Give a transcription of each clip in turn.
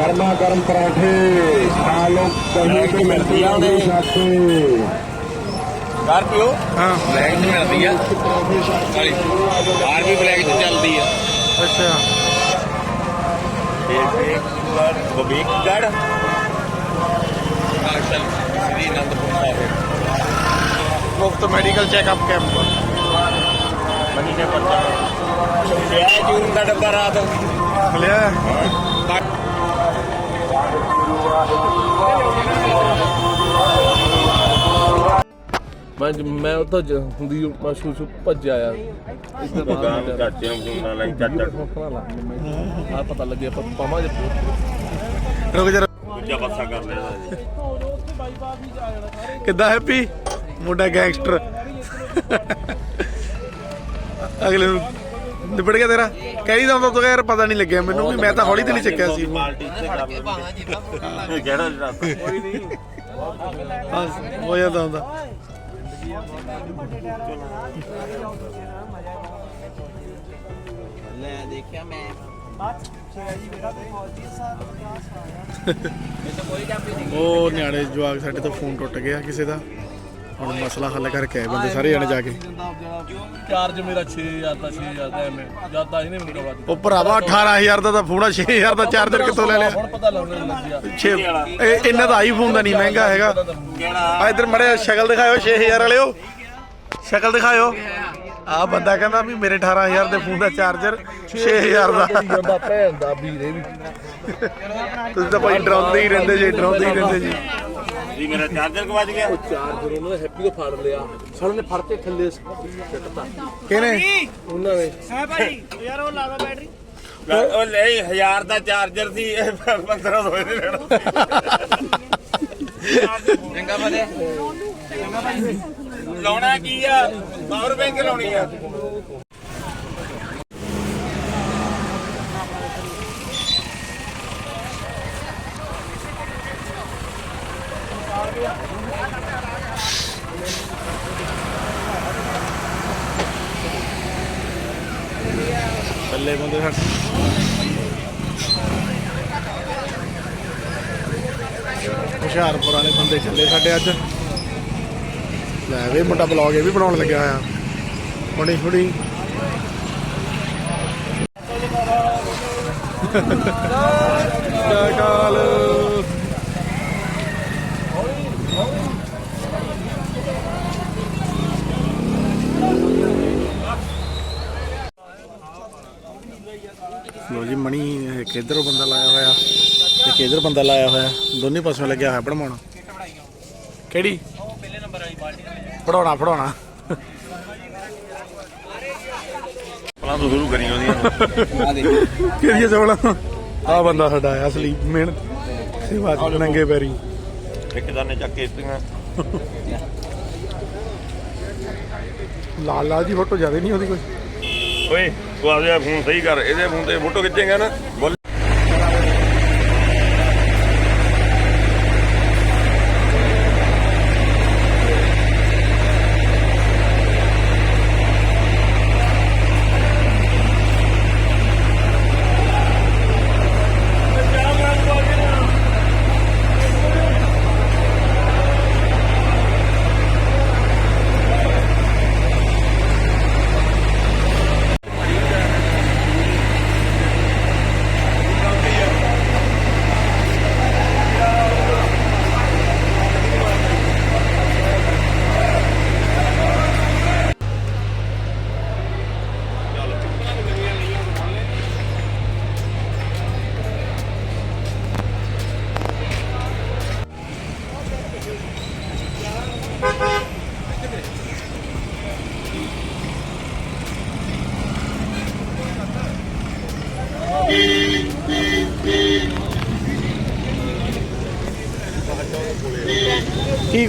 Rajasthan number ਗਰਮਾ ਗਰਮ ਪਰਾਠੇ ਖਾ ਲੋ ਕਹੀਂ ਤੇ ਮਿਲਦੀ ਆ ਉਹਦੇ ਸਾਥੇ ਸਕਾਰਪੀਓ ਹਾਂ ਬਲੈਕ ਚ ਮਿਲਦੀ ਆ ਸਾਰੀ ਬਾਹਰ ਵੀ ਬਲੈਕ ਚ ਚੱਲਦੀ ਆ ਅੱਛਾ ਇਹ ਬਬੀਕਗੜ ਕਾਸ਼ਲ ਸ੍ਰੀ ਅਨੰਦਪੁਰ ਸਾਹਿਬ ਮੁਫਤ ਮੈਡੀਕਲ ਚੈੱਕਅਪ ਕੈਂਪ ਮਨੀ ਨੇ ਪੱਤਾ ਇਹ ਮੈਂ ਮੈਂ ਉਹ ਤਾਂ ਜ- ਹੁੰਦੀ ਮੈਂ ਸ਼ੂ ਸ਼ੂ ਭੱਜਿਆ ਆ। ਇੱਧਰ ਗਾਂ ਚਾਚੇ ਨੂੰ ਫੋਨ ਨਾਲ ਲਾਈ ਚਾਚਾ। ਆ ਪਤਾ ਲੱਗਿਆ ਪ- ਪਾਵਾਂ ਜੇ ਰੁਕ ਜਾ ਦੂਜਾ ਪਾਸਾ ਕਰ ਜੀ ਕਿੱਦਾਂ ਹੈਪੀ? ਮੁੰਡਾ ਗੈਂਗਸਟਰ। ਅਗਲੇ ਨੂੰ ਨਿਬੜ ਗਿਆ ਤੇਰਾ? ਕਹੀ ਦਾ ਹੁੰਦਾ ਤੂੰ ਯਾਰ ਪਤਾ ਨਹੀਂ ਲੱਗਿਆ ਮੈਨੂੰ ਵੀ ਮੈਂ ਤਾਂ ਹੌਲੀ ਤੇ ਨਹੀਂ ਚੱਕਿਆ ਸੀ। ਪਾਰਟੀ ਤੇ ਕਰ ਲੈਂਦੇ ਜਿਹੜਾ? ਜਿਹੜਾ ਹਾਂ, ਹੋ ਜਾਂਦਾ ਹੁੰਦਾ। ਲੈ ਦੇਖਿਆ ਮੈਂ। ਉਹ ਨਿਆਣੇ ਜਵਾਕ ਸਾਡੇ ਤੋਂ ਫੋਨ ਟੁੱਟ ਗਿਆ ਕਿਸੇ ਦਾ। ਹੁਣ ਮਸਲਾ ਹੱਲ ਕਰਕੇ ਆਏ ਬੰਦੇ ਸਾਰੇ ਜਣੇ ਜਾ ਕੇ। ਚਾਰਜ ਮੇਰਾ 6000 ਦਾ 6000 ਦਾ ਐਵੇਂ। ਜ਼ਿਆਦਾ ਇਹਨੇ ਮੈਨੂੰ ਕਵਾ ਉਹ ਭਰਾਵਾ 18000 ਦਾ ਤਾਂ ਫੋਨ ਆ 6000 ਦਾ ਚਾਰਜਰ ਕਿੱਥੋਂ ਲੈ ਲਿਆ? ਹੁਣ ਪਤਾ ਲੱਗਣ ਲੱਗਿਆ। ਛੇ ਇਹ ਇਹਨਾਂ ਦਾ ਆਈਫੋਨ ਦਾ ਨਹੀਂ ਮਹਿੰਗਾ ਹੈਗਾ। ਆ ਇਧਰ ਮੜੇ ਸ਼ਕਲ ਦਿਖਾਇਓ 6000 ਵਾਲਿਓ। ਸ਼ਕਲ ਦਿਖਾਇਓ। ਆ ਬੰਦਾ ਕਹਿੰਦਾ ਵੀ ਮੇਰੇ 18000 ਦੇ ਫੋਨ ਦਾ ਚਾਰਜਰ 6000 ਦਾ। ਜਾਂਦਾ ਭੈਣ ਦਾ ਵੀਰੇ ਵੀ। ਤੁਸੀਂ ਤਾਂ ਭਾਈ ਡਰਾਉਂਦੇ ਹੀ ਰਹਿੰਦੇ ਜੀ ਡਰਾਉਂਦੇ ਹੀ ਰਹਿੰਦੇ ਜੀ। ਜੀ ਮੇਰਾ ਚਾਰਜਰ ਗਵਾਚ ਗਿਆ। ਚਾਰਜਰ ਉਹਨਾਂ ਨੇ ਹੈਪੀ ਤੋਂ ਫੜ ਲਿਆ। ਸਾਲੇ ਨੇ ਫੜ ਕੇ ਥੱਲੇ ਸਿੱਟਤਾ ਕਿਹਨੇ? ਉਹਨਾਂ ਨੇ। ਉਹ ਲੈ 1000 ਦਾ ਚਾਰਜਰ ਸੀ ਇਹ 1500 ਦੇ ਲੈਣਾ। ਚੰਗਾ ਬਲੇ ਲਾਉਣਾ ਕੀ ਆ? ਪਾਵਰ ਬੈਂਕ ਲਾਉਣੀ ਆ? ਬੱਲੇ ਬੰਦੇ ਸਾਡੇ ਹੁਸ਼ਿਆਰਪੁਰ ਵਾਲੇ ਬੰਦੇ ਚੱਲੇ ਸਾਡੇ ਅੱਜ। ਲੈ ਵੇ ਮੁੰਡਾ ਬਲੌਗ ਇਹ ਵੀ ਬਣਾਉਣ ਲੱਗਿਆ ਹੋਇਆ। ਹੁਣੀ ਹੁਣੀ। ਕਾਲ। ਲੋ ਜੀ ਮਣੀ ਇੱਕ ਇੱਧਰੋਂ ਬੰਦਾ ਲਾਇਆ ਹੋਇਆ? ਇੱਕ ਇੱਧਰ ਬੰਦਾ ਲਾਇਆ ਹੋਇਆ? ਦੋਨੇ ਪਾਸੋਂ ਲੱਗਿਆ ਹੋਇਆ ਬਣਾਉਣਾ। ਕਿਹੜੀ? ਪੜਾਉਣਾ ਪੜਾਉਣਾ ਪਲਾਂ ਤੋਂ ਸ਼ੁਰੂ ਕਰੀ ਉਹਦੀਆਂ। ਆ ਦੇਖ। ਚਵਲਾ ਆ ਬੰਦਾ ਸਾਡਾ ਹੈ ਅਸਲੀ ਮਿਹਨਤ ਸੇਵਾ ਚ ਨੰਗੇ ਪੈਰੀ। ਇੱਕ ਦਾਨੇ ਚੱਕ ਕੇ ਦਿੱਤੀਆਂ। ਲਾਲ ਲਾਲ ਦੀ ਫੋਟੋ ਜ਼ਿਆਦਾ ਨਹੀਂ ਉਹਦੀ ਕੋਈ। ਓਏ ਤੂੰ ਆਪਦਾ ਫੋਨ ਸਹੀ ਕਰ ਇਹਦੇ ਫੋਨ ਤੇ ਫੋਟੋ ਖਿੱਚੇਗਾ ਨਾ।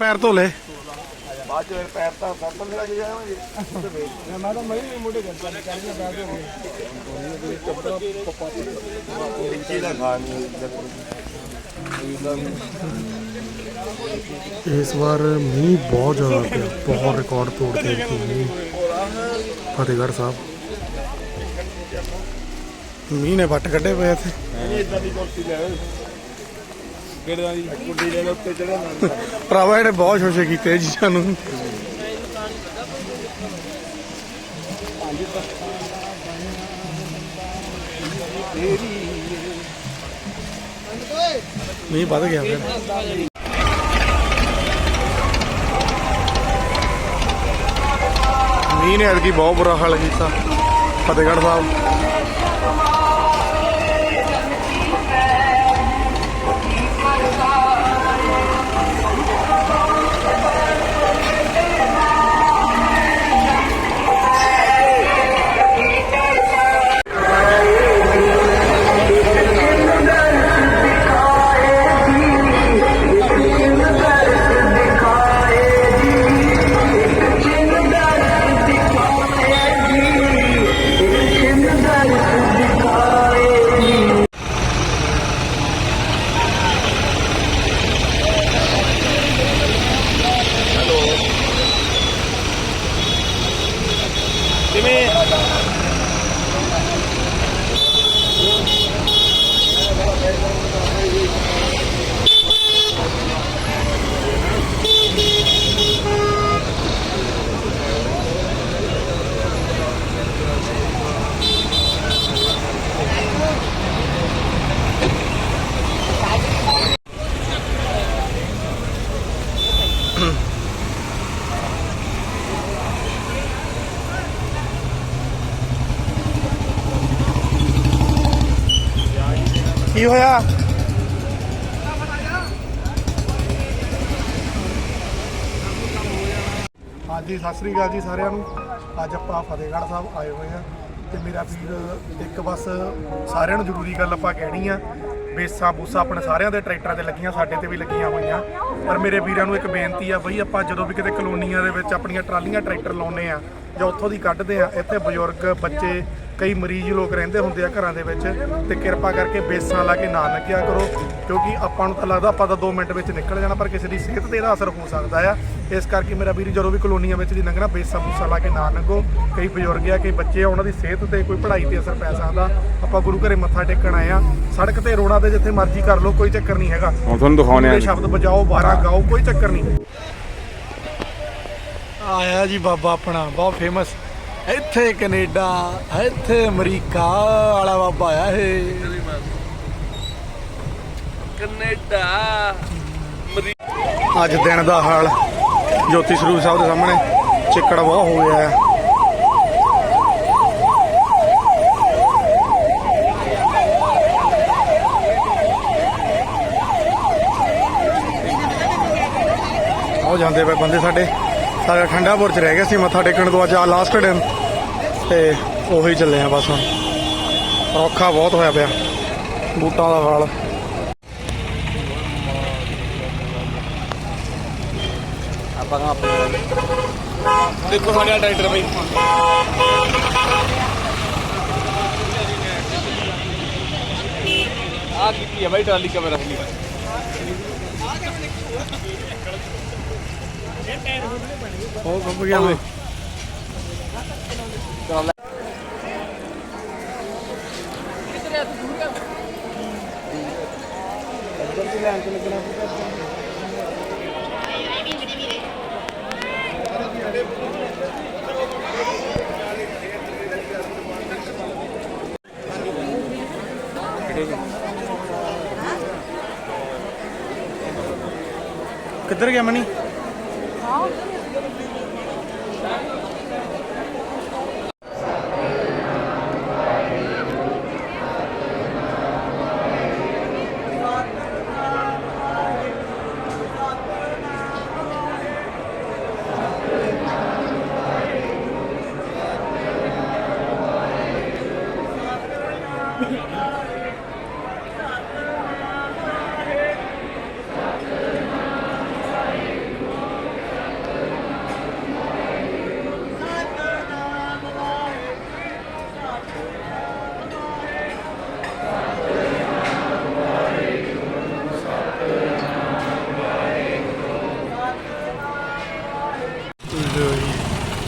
ਪੈਰ ਧੋ ਲੈ ਬਾਅਦ ਚ ਪੈਰ ਤਾਂ ਸੱਤ ਮੇਰਾ ਜੀ ਜਾਵਾਂਗੇ। ਮੈਂ ਤਾਂ ਮੈਂ ਮੋਢੇ ਕਰਦਾ ਕਰਨਾ ਪੈਰ ਧੋ ਗਏ ਇੱਕੀ ਦਾ ਖਾਣੀ ਇਸ ਵਾਰ ਮੀਂਹ ਬਹੁਤ ਜ਼ਿਆਦਾ ਪਿਆ। ਬਹੁਤ ਰਿਕਾਰਡ ਤੋੜ ਕੇ ਮੀਂਹ। ਫਤਿਹਗੜ੍ਹ ਸਾਹਿਬ। ਮੀਂਹ ਨੇ ਵੱਟ ਕੱਢੇ ਪਏ ਇੱਥੇ। ਇਦਾਂ ਦੀ ਕੁਰਸੀ ਲੈ ਕਿਹੜਾ ਦੀ ਕੁੱਡੀ ਦੇ ਉੱਤੇ ਚੜਿਆ ਨਾਲ ਭਰਾਵਾ, ਇਹਨੇ ਬਹੁਤ ਸ਼ੋਸ਼ੇ ਕੀਤੇ ਜੀ ਸਾਨੂੰ। ਮੀਂਹ ਵੱਧ ਗਿਆ ਫਿਰ। ਮੀਂਹ ਨੇ ਐਤਕੀ ਬਹੁਤ ਬੁਰਾ ਹਾਲ ਕੀਤਾ, ਫਤਿਹਗੜ੍ਹ ਸਾਹਿਬ। ਕੀ ਹੋਇਆ? ਹਾਂਜੀ, ਸਤਿ ਸ੍ਰੀ ਅਕਾਲ ਜੀ ਸਾਰਿਆਂ ਨੂੰ। ਅੱਜ ਆਪਾਂ ਫਤਿਹਗੜ੍ਹ ਸਾਹਿਬ ਆਏ ਹੋਏ ਆ ਤੇ ਮੇਰਾ ਵੀਰ ਇੱਕ ਬਸ ਸਾਰਿਆਂ ਨੂੰ ਜ਼ਰੂਰੀ ਗੱਲ ਆਪਾਂ ਕਹਿਣੀ ਆ। ਬੇਸਾਂ ਬੂਸਾਂ ਆਪਣੇ ਸਾਰਿਆਂ ਦੇ ਟਰੈਕਟਰਾਂ ਤੇ ਲੱਗੀਆਂ, ਸਾਡੇ ਤੇ ਵੀ ਲੱਗੀਆਂ ਹੋਈਆਂ। ਪਰ ਮੇਰੇ ਵੀਰਾਂ ਨੂੰ ਇੱਕ ਬੇਨਤੀ ਆ ਬਈ ਆਪਾਂ ਜਦੋਂ ਵੀ ਕਿਤੇ ਕਲੋਨੀਆਂ ਦੇ ਵਿੱਚ ਆਪਣੀਆਂ ਟਰਾਲੀਆਂ ਟਰੈਕਟਰ ਲਾਉਨੇ ਆ ਜਾਂ ਉੱਥੋਂ ਦੀ ਕੱਢਦੇ ਆ ਇੱਥੇ ਬਜ਼ੁਰਗ ਬੱਚੇ ਕਈ ਮਰੀਜ਼ ਲੋਕ ਰਹਿੰਦੇ ਹੁੰਦੇ ਆ ਘਰਾਂ ਦੇ ਵਿੱਚ ਤੇ ਕਿਰਪਾ ਕਰਕੇ ਬੇਸਾਂ ਲਾ ਕੇ ਨਾ ਲੱਗਿਆ ਕਰੋ ਕਿਉਂਕਿ ਆਪਾਂ ਨੂੰ ਤਾਂ ਲੱਗਦਾ ਆਪਾਂ ਤਾਂ 2 ਮਿੰਟ ਵਿੱਚ ਨਿਕਲ ਜਾਣਾ ਪਰ ਕਿਸੇ ਦੀ ਸਿਹਤ ਤੇ ਇਹਦਾ ਅਸਰ ਹੋ ਸਕਦਾ ਆ। ਇਸ ਕਰਕੇ ਮੇਰਾ ਵੀਰ ਜਦੋਂ ਵੀ ਕਲੋਨੀਆਂ ਵਿੱਚ ਦੀ ਲੰਘਣਾ ਬੇਸਾਂ ਬੂਸਾਂ ਲਾ ਕੇ ਨਾ ਲੰਘੋ। ਕਈ ਬਜ਼ੁਰਗ ਆ ਕਈ ਬੱਚੇ ਆ ਉਹਨਾਂ ਦੀ ਸਿਹਤ ਤੇ ਕੋਈ ਪੜ੍ਹਾਈ ਤੇ ਅਸਰ ਪੈ ਸਕਦਾ। ਆਪਾਂ ਗੁਰੂ ਘਰੇ ਮੱਥਾ ਟੇਕਣ ਆਏ ਆ। ਸੜਕ ਤੇ ਰੋਣਾ ਤੇ ਜਿੱਥੇ ਮਰਜ਼ੀ ਕਰ ਲਓ ਕੋਈ ਚੱਕਰ ਨਹੀਂ ਹੈਗਾ। ਹੁਣ ਤੁਹਾਨੂੰ ਦਿਖਾਉਣੇ ਆ। ਸ਼ਬਦ ਬਜਾਓ 12 ਗਾਓ ਕੋਈ ਚੱਕਰ ਨਹੀਂ। ਆਇਆ ਜੀ ਬਾਬਾ ਆਪਣਾ ਬਹੁਤ ਫੇਮਸ ਇੱਥੇ ਕੈਨੇਡਾ ਇੱਥੇ ਅਮਰੀਕਾ ਵਾਲਾ ਬਾਬਾ ਆਇਆ ਇਹ। ਕੈਨੇਡਾ ਅੱਜ ਦਿਨ ਦਾ ਹਾਲ ਜੋਤੀ ਸਰੂਪ ਸਾਹਿਬ ਦੇ ਸਾਹਮਣੇ ਚਿੱਕੜ ਬਹੁਤ ਹੋ ਗਿਆ ਹੈ। ਆਓ ਜਾਂਦੇ ਪਏ ਬੰਦੇ ਸਾਡੇ। ਸਾਡਾ ਠੰਡਾਪੁਰ ਚ ਰਹਿ ਗਿਆ ਸੀ, ਮੱਥਾ ਟੇਕਣ ਤੋਂ ਅੱਜ ਆ ਲਾਸਟ ਦਿਨ। ਤੇ ਉਹੀ ਚੱਲੇ ਆ ਬਸ ਹੁਣ। ਔਖਾ ਬਹੁਤ ਹੋਇਆ ਪਿਆ, ਬੂਟਾਂ ਦਾ ਹਾਲ ਦੇਖੋ ਸਾਡਾ ਟਰੈਕਟਰ ਬਈ। ਆ ਕੀ ਹੈ ਬਾਈ ਟਰਾਲੀ ਕਮਰਾ ਅਸਲੀ ਉਹ ਕੰਬ ਗਿਆ ਓਏ ਕਿੱਧਰ ਗਿਆ ਮਨੀ?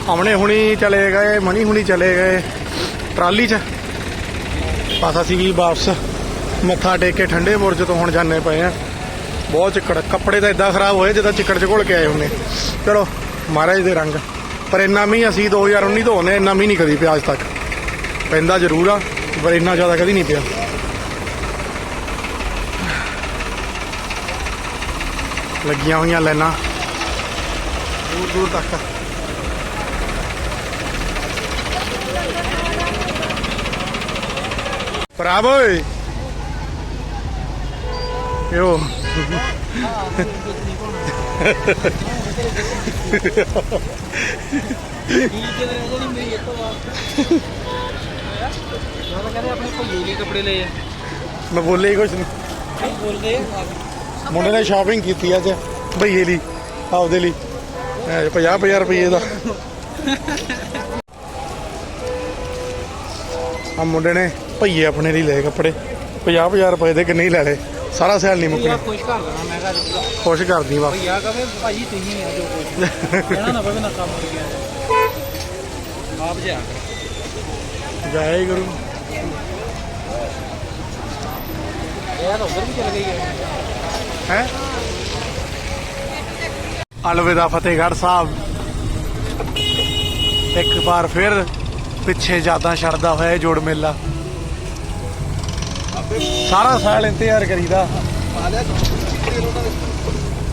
ਹਮਣੇ ਹੁਣੀ ਚਲੇ ਗਏ, ਮਨੀ ਹੁਣੀ ਚਲੇ ਗਏ। ਟਰਾਲੀ 'ਚ। ਬਸ ਅਸੀਂ ਵੀ ਵਾਪਸ ਮੱਥਾ ਟੇਕ ਕੇ ਠੰਡੇ ਬੁਰਜ ਤੋਂ ਹੁਣ ਜਾਣੇ ਪਏ ਆ। ਬਹੁਤ ਚਿੱਕੜ, ਕੱਪੜੇ ਤਾਂ ਇਦਾਂ ਖਰਾਬ ਹੋਏ ਜਿੱਦਾਂ ਚਿੱਕੜ 'ਚ ਘੁਲ ਕੇ ਆਏ ਹੁੰਨੇ ਚਲੋ, ਮਹਾਰਾਜ ਦੇ ਰੰਗ। ਪਰ ਇੰਨਾ ਮੀਂਹ ਅਸੀਂ 2019 ਤੋਂ ਹੋਨੇ ਇੰਨਾ ਮੀਂਹ ਨਹੀਂ ਕਦੀ ਪਿਆ ਅੱਜ ਤੱਕ। ਪੈਂਦਾ ਜ਼ਰੂਰ ਆ, ਪਰ ਇੰਨਾ ਜ਼ਿਆਦਾ ਕਦੀ ਨਹੀਂ ਪਿਆ। ਲੱਗੀਆਂ ਹੋਈਆਂ ਲਾਈਨਾਂ ਦੂਰ ਦੂਰ ਤੱਕ। Bravo! ਓਏ ਯੋ ਕੱਪੜੇ ਮੈਂ ਬੋਲੇ ਹੀ ਕੁਛ ਨਹੀਂ ਮੁੰਡੇ ਨੇ ਸ਼ਾਪਿੰਗ ਕੀਤੀ ਅੱਜ ਭਈਏ ਲਈ, ਆਪਦੇ ਲਈ। 50 50 ਰੁਪਏ ਦਾ। ਆ ਮੁੰਡੇ ਨੇ ਭਈਏ ਆਪਣੇ ਲਈ ਲਏ ਕੱਪੜੇ। 50 50 ਰੁਪਏ ਦੇ ਕਿੰਨੇ ਹੀ ਲੈ ਲਏ ਸਾਰਾ ਸੈਲ ਨਹੀਂ ਮੁੱਕਣਾ। ਖੁਸ਼ ਕਰ ਦੇਣਾ ਮੈਂ ਕਿਹਾ ਖੁਸ਼ ਕਰਦੀ ਬਸ। ਭਈਆ ਕਹੇ ਭਾਜੀ ਤੁਸੀਂ ਆ ਜੋ ਕੁਝ ਕਹਿਣਾ ਨਾ ਪਵੇ ਨਾ ਕੰਮ ਹੋ ਗਿਆ। ਆਪ ਜਾ ਜੈ ਹੀ ਗੁਰੂ। ਇਹ ਤਾਂ ਉਧਰ ਵੀ ਚਲ ਗਈ ਹੈ ਹੈ? ਅਲਵਿਦਾ ਫਤਿਹਗੜ੍ਹ ਸਾਹਿਬ। ਇੱਕ ਵਾਰ ਫਿਰ ਪਿੱਛੇ ਯਾਦਾਂ ਛੱਡਦਾ ਹੋਇਆ ਇਹ ਜੋੜ ਮੇਲਾ। ਸਾਰਾ ਸਾਲ ਇੰਤਜ਼ਾਰ ਕਰੀਦਾ।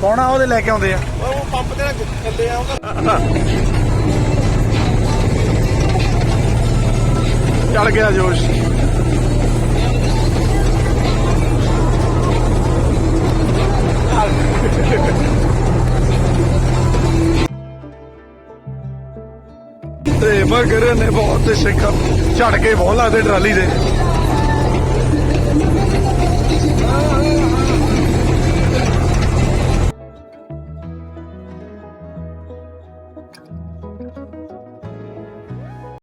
ਕੌਣ ਉਹਦੇ ਲੈ ਕੇ ਆਉਂਦੇ ਆ। ਉਹ ਪੰਪ ਤੇ ਥੱਲੇ ਆ ਚੜ ਗਿਆ ਜੋਸ਼। ਤੇ ਮਗਰ ਨੇ ਬਹੁਤ ਸਿੱਖ ਝੜ ਕੇ ਬਹੁਤ ਲੱਗਦੇ ਟਰਾਲੀ ਦੇ।